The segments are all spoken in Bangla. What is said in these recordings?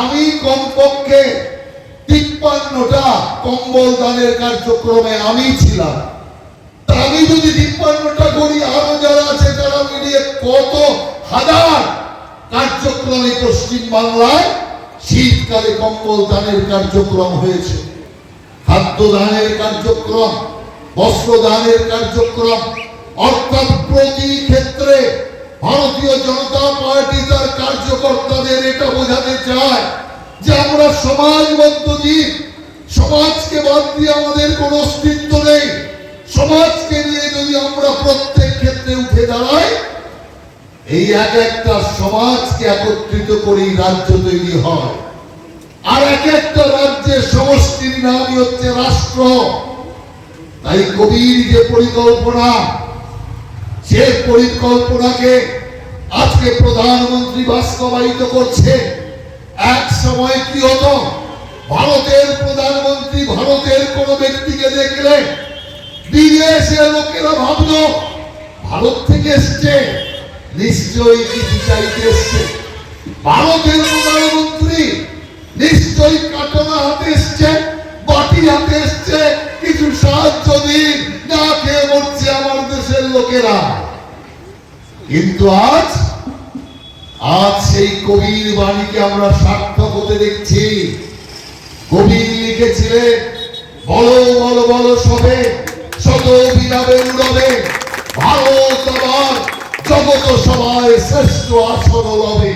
আমি কমপক্ষে তিপ্পান্নটা কম্বল দানের কার্যক্রমে আমি ছিলাম। আমি যদি তিপ্পান্নটা করি, আরও যারা আছে তারা মিলিয়ে কত হাজার কার্যক্রমে পশ্চিম বাংলায় শীতকালে কম্বল দানের কার্যক্রম হয়েছে। খাদ্য দানের কার্যক্রম, বস্ত্র দানের কার্যক্রম, অর্থাৎ প্রতি ক্ষেত্রে ভারতীয় জনতা পার্টি তার কার্যকর্তাদের এটা বোঝাতে চায় যে আমরা সমাজবদ্ধ জীব। সমাজকে বাদ দিয়ে আমাদের কোনো অস্তিত্ব নেই। সমাজকে নিয়ে যদি আমরা প্রত্যেক ক্ষেত্রে উঠে দাঁড়াই, এই এক একটা সমাজকে একত্রিত করেই রাজ্য তৈরি হয়। আর এক একটা রাজ্যের সমষ্টির নামই হচ্ছে রাষ্ট্র। তাই কবির যে পরিকল্পনা সে পরিকল্পনাকে আজকে প্রধানমন্ত্রী বাস্তবায়িত করছে, এক সময় কি হতো? ভারতের প্রধানমন্ত্রী ভারতের কোন ব্যক্তিকে দেখলে বিদেশে লোকেরা ভাবলো ভারত থেকে এসছে, নিশ্চয়ই এসছে। ভারতের প্রধানমন্ত্রী নিশ্চয়ই কাটনা হাতে এসছে, বাটি হাতে এসছে লোকেরা কিন্তু আজ আজ সেই কবির বাণীকে আমরা সার্থক হতে দেখছি। কবির লিখেছিলেন বলো বলো বলো সবে, শত বিনাবে উড়বে। ভারত আবার জগত সভায় শ্রেষ্ঠ আসন লবে।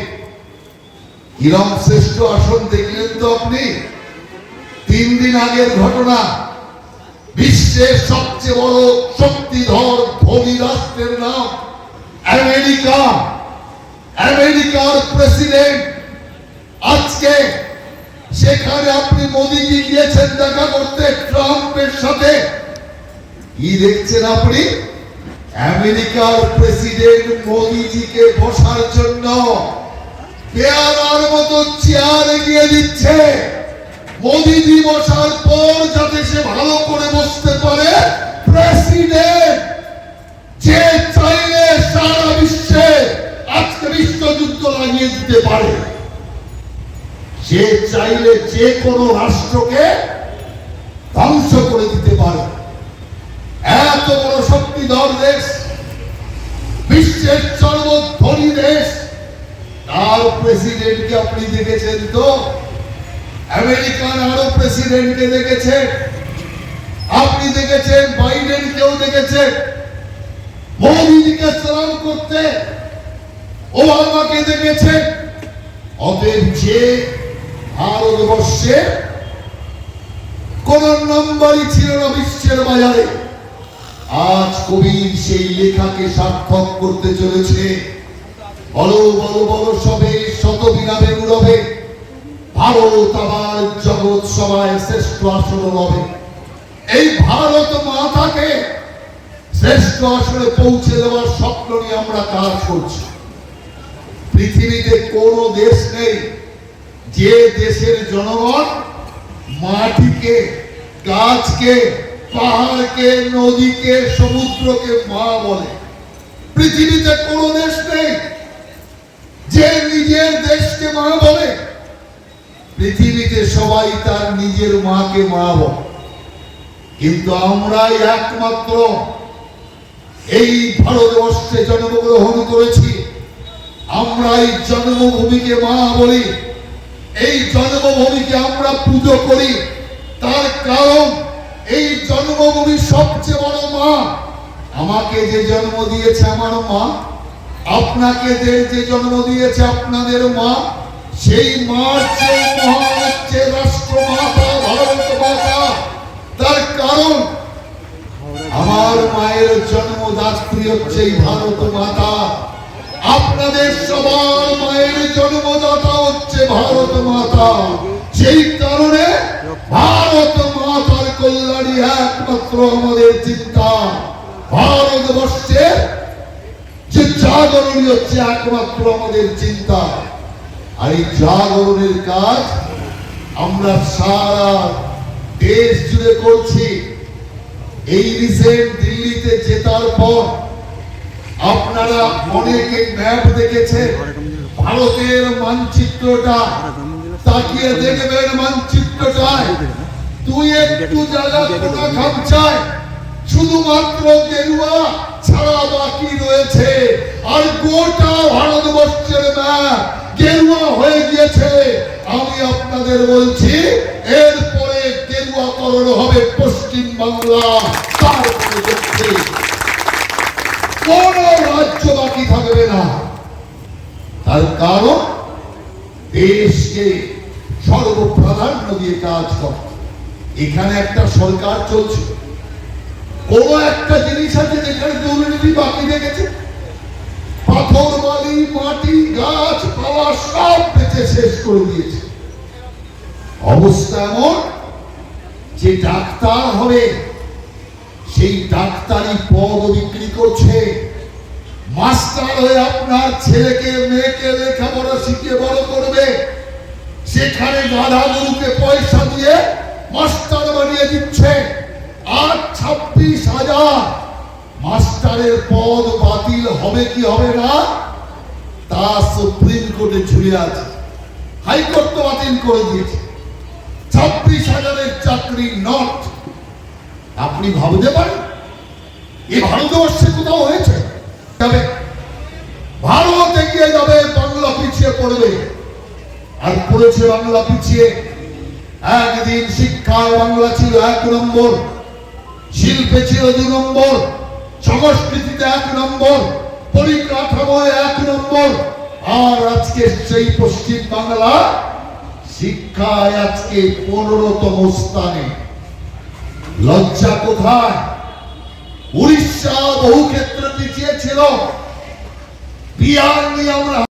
কিরম শ্রেষ্ঠ আসন দেখলেন তো আপনি? তিন দিন আগের ঘটনা বিশ্বের সবচেয়ে বড় শক্তিধর ধনী রাষ্ট্রের নাম আমেরিকা। আমেরিকার প্রেসিডেন্ট আজকে সেখানে আপনি মোদিজি গিয়েছেন দেখা করতে, ট্রাম্পের সাথে। কি দেখছেন আপনি? আমেরিকার প্রেসিডেন্ট মোদিজিকে বসার জন্য পেয়ারার মতো চেয়ার এগিয়ে দিচ্ছে। মোদিজি বসার পর যাতে সে ভালো করে বসতে পারে প্রেসিডেন্ট যে চাইলে সারা বিশ্বে আজকে বিশ্বযুদ্ধ লাগিয়ে দিতে পারে। সে চাইলে যে কোনো রাষ্ট্রকে ধ্বংস করে দিতে পারে। এত বড় শক্তিধর দেশ, বিশ্বের সর্বধনী দেশ, তার প্রেসিডেন্টকে আপনি দেখেছেন তো? আমেরিকান আরও প্রেসিডেন্টকে দেখেছেন আপনি দেখেছেন, বাইডেন কেউ দেখেছেন মোদিজিকে সালাম করতে ওবামাকে দেখেছেন অতএব যে ভারতবর্ষে কোন নম্বরই ছিল না বিশ্বের বাজারে, আজ কবির সেই লেখাকে সার্থক করতে চলেছে। বলো বলো বলো, সবে শত বিনাবে উড়বে। ভারত আবার জগৎ সবাই শ্রেষ্ঠ আসন লবে এই ভারত মাতাকে শ্রেষ্ঠ আসনে পৌঁছে দেওয়ার স্বপ্ন নিয়ে আমরা কাজ করছি। পৃথিবীতে কোনো দেশ নেই যে দেশের জনগণ মাটিকে, গাছকে, পাহাড়কে, নদীকে, সমুদ্রকে মা বলে। পৃথিবীতে কোনো দেশ নেই যে নিজের দেশকে মা বলে। পৃথিবীতে সবাই তার নিজের মাকে মা বলে কিন্তু আমরাই একমাত্র। এই ভারতবর্ষে জন্মগ্রহণ করেছি। আমরা এই জন্মভূমিকে মা বলি। এই জন্মভূমিকে আমরা পুজো করি। তার কারণ, এই জন্মভূমি সবচেয়ে বড় মা। আমাকে যে জন্ম দিয়েছে আমার মা, আপনাকে যে যে জন্ম দিয়েছে আপনাদের মা সেই মার চেয়ে মহান হচ্ছে ভারত মাতা তার কারণ আমার মায়ের জন্মদাত্রী হচ্ছে ভারত মাতা আপনাদের সবার মায়ের জন্মদাতা হচ্ছে ভারত মাতা সেই কারণে ভারত মাতার কল্যাণী একমাত্র আমাদের চিন্তা। ভারতবর্ষের যে জাগরণী হচ্ছে একমাত্র আমাদের চিন্তা। এই জাগরণের কাজ আমরা সারা দেশ জুড়ে করছি। এই রিসেন্ট দিল্লিতে জেতার পর আপনারা অনেকে ম্যাপ দেখেছেন, ভারতের মানচিত্রটা। তাকিয়ে দেখবেন মানচিত্রটায় তুই একটু জায়গা কোনা খামচায়, শুধুমাত্র গেরুয়া ছাড়া বাকি রয়েছে। আর গোটা ভারতবর্ষের ম্যাপ গেরুয়া হয়ে গিয়েছে। আমি আপনাদের বলছি, এরপরে গেরুয়াকরণ হবে পশ্চিম বাংলা। তারপরে কোন রাজ্য বাকি থাকবে না। তার কারণ, দেশকে সর্বপ্রাধান্য দিয়ে কাজ করে। এখানে একটা সরকার চলছে। কোন একটা জিনিস আছে যেখানে দুর্নীতি বাকি রেখেছে। পাথর, বালি, মাটি, গাছ পাওয়া সব বেঁচে শেষ করে দিয়েছে। অবস্থা এমন যে ডাক্তার হবে, সেই ডাক্তারি পদ বিক্রি করছে। মাস্টার হয়ে আপনার ছেলেকে, মেয়েকে, লেখাপড়া শিখিয়ে বড় করবে। সেখানে গাধা গরুকে পয়সা দিয়ে মাস্টার বানিয়ে দিচ্ছে। আর ছাব্বিশ হাজার মাস্টারের পদ বাতিল হবে কি হবে না? তা সুপ্রিম কোর্টে ঝুলে আছে। হাইকোর্ট তো বাতিল করে দিয়েছে। ছাব্বিশ হাজারের চাকরি নট আপনি ভাবতে পারেন, এ ভারতবর্ষে কোথাও হয়েছে? তবে ভারত এগিয়ে যাবে, বাংলা পিছিয়ে পড়বে। আর পড়েছে বাংলা পিছিয়ে। একদিন শিক্ষায় বাংলা ছিল এক নম্বর, শিল্পে ছিল দু নম্বর। সংস্কৃতিতে এক নম্বর, পরিকাঠামোয় এক নম্বর। আর আজকে সেই পশ্চিম বাংলা শিক্ষায় আজকে পনেরোতম স্থানে। লজ্জা কোথায়? উড়িষ্যা বহু ক্ষেত্রে পিছিয়ে ছিল বিহার নিয়ে আমরা